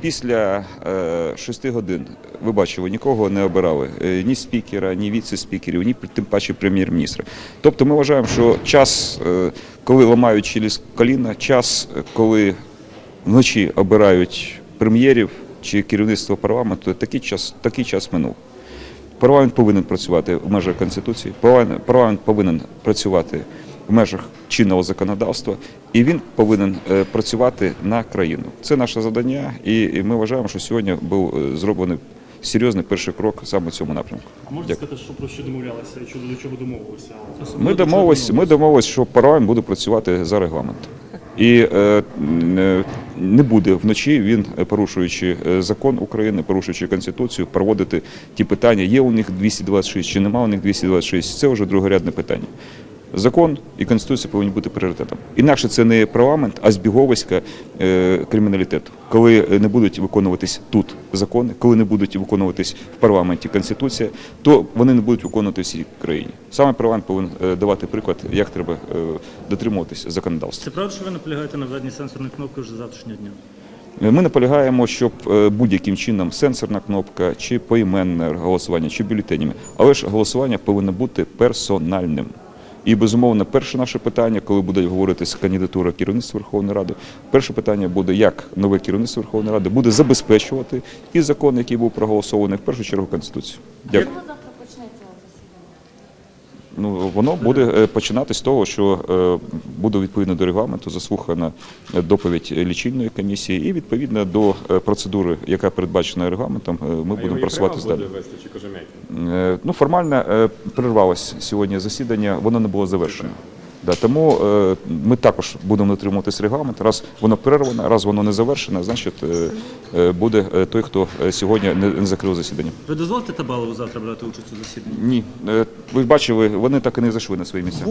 Після е, шести годин ви бачили, нікого не обирали е, ні спікера, ні віце-спікерів, ні тим паче прем'єр-міністра. Тобто ми вважаємо, що час, е, коли ламають через коліна, час, коли вночі обирають прем'єрів чи керівництво парламенту, такий час, такий час минув. Парламент повинен працювати в межах Конституції, парламент повинен працювати в межах чинного законодавства, і він повинен е, працювати на країну. Це наше завдання, і ми вважаємо, що сьогодні був е, зроблений серйозний перший крок саме в цьому напрямку. А Дякую. сказати, що про що домовлялися що до чого домовилися? Ми домовились, ми домовились, що парламент буде працювати за регламентом. І е, не- буде вночі він, порушуючи закон України, порушуючи конституцію, проводити ті питання, є у них 226 чи нема у них 226, це вже другорядне питання. Закон і конституція повинні бути пріоритетом. Інакше це не парламент, а збіговиська е, криміналітету. Коли не будуть виконуватись тут закони, коли не будуть виконуватись в парламенті конституція, то вони не будуть виконувати всій країні. Саме парламент повинен е, давати приклад, як треба е, дотримуватись законодавства. Це правда, що ви наполягаєте на введенні сенсорної кнопки вже завтрашнього дня? Ми наполягаємо, щоб е, будь-яким чином сенсорна кнопка, чи поіменне голосування, чи бюлетенями, але ж голосування повинно бути персональним. І безумовно, перше наше питання, коли буде говоритися кандидатура керівництва Верховної Ради, перше питання буде, як нове керівництво Верховної Ради буде забезпечувати і закон, який був проголосований, в першу чергу Конституцію. Дякую. Ну воно буде е, починати з того, що е, буде відповідно до регламенту заслухана е, доповідь лічильної комісії, і відповідно до е, процедури, яка передбачена регламентом, е, ми будемо просуватися далі. вести чи Е, Ну формально перервалось сьогодні засідання, воно не було завершено. Да, тому е, ми також будемо дотримуватись регламенту. Раз воно перервано, раз воно не завершено, значить е, буде той, хто сьогодні не, не закрив засідання. Ви дозволите Табалову завтра брати участь у засіданні? Ні, е, ви бачили, вони так і не зайшли на свої місця.